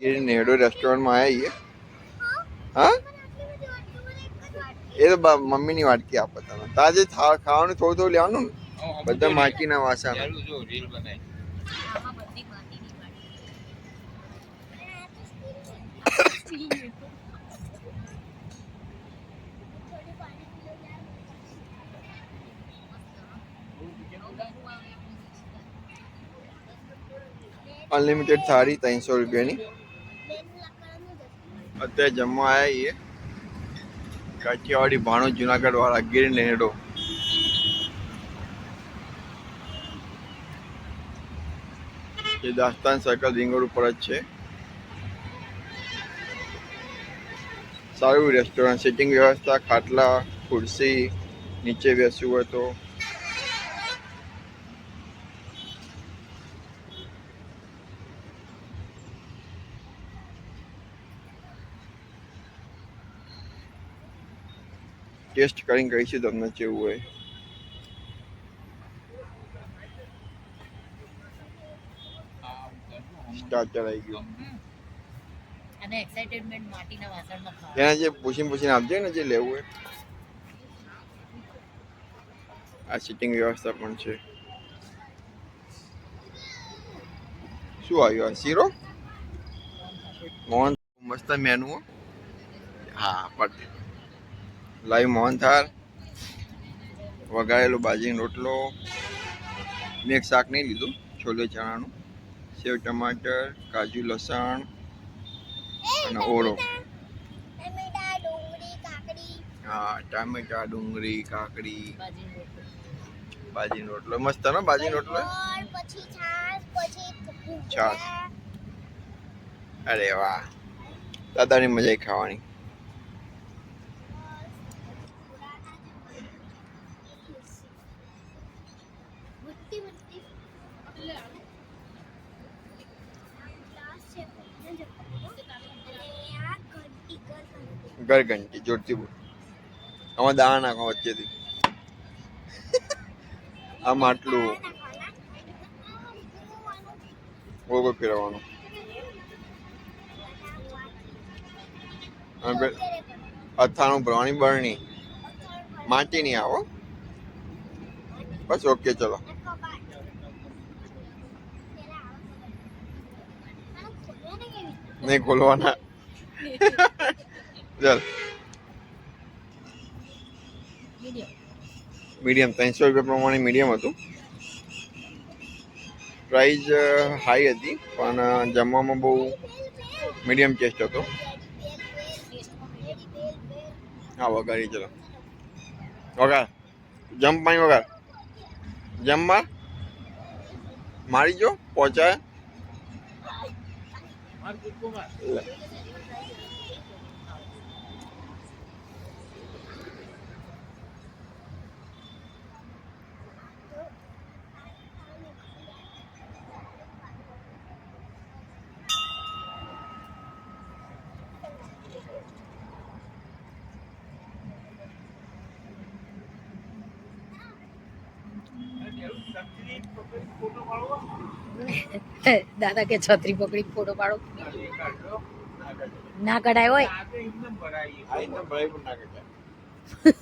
ગીર નેહડો રેસ્ટોરન્ટમાં આવ્યા છીએ હા એ તો મમ્મીની વાટકી આપો તમે તાજે ખાવાનું થોડું થોડું લેવાનું ને બધા માટીના વાડી. અનલિમિટેડ થાળી ત્રણસો રૂપિયાની અત્યારે જમવા આવ્યા છીએ. કાઠિયાવાડી ભાણો જુનાગઢ વાળા ગીર નેડો એ દાસ્તાન સર્કલ રિંગ રોડ ઉપર જ છે. સારું રેસ્ટોરન્ટ સિટિંગ વ્યવસ્થા, ખાટલા, ખુરશી, નીચે બેસવું હોય તો ટેસ્ટ કરીને કહીશું તમને કેવું હોય. સ્ટાર્ટર આવી ગયું. અને એક્સાઇટેડમેન્ટ માટીના વાસણમાં ખાવા. એના જે પૂછીને પૂછીને આપજે ને જે લેવું હોય. આ સિટિંગ વ્યવસ્થા પણ છે. શું આવ્યું આ? શીરો? મોહન મસ્ત મેનુ હો. પટ લાઈવ મોહનથાળ વઘારેલો બાજરીનો રોટલો, મેં એક શાક નહીં લીધું છોલે ચણાનું, સેવ ટમાટર, કાજુ લસણ અને ઓળો. હા, ટામેટા, ડુંગળી, કાકડી. બાજીનો રોટલો. મસ્ત ને બાજીનો રોટલો? છાશ. અરે વાહ. દાદાની મજા ખાવાની. ઘંટી જોરથી બોલ. આમાં દાણા નાખો વચ્ચેથી. આમ આટલું. ગોળ ફેરવવાનું. અથાણું ભરવાની બરણી. માટીની આવો બસ ઓકે ચલો. નહીં ખોલવાના. ચાલ. મીડિયમ. ત્રણસો રૂપિયા પ્રમાણે મીડિયમ હતું. પ્રાઇસ હાઈ હતી પણ જમવામાં બહુ મીડિયમ ટેસ્ટ હતો. હા વઘારી ચલો. વઘાર. જમ પાણી વઘાર. જમવા? મારી જો પહોંચાય. દાદા કે છત્રી પકડી ફોટો પાડો. ના કઢાય હોય.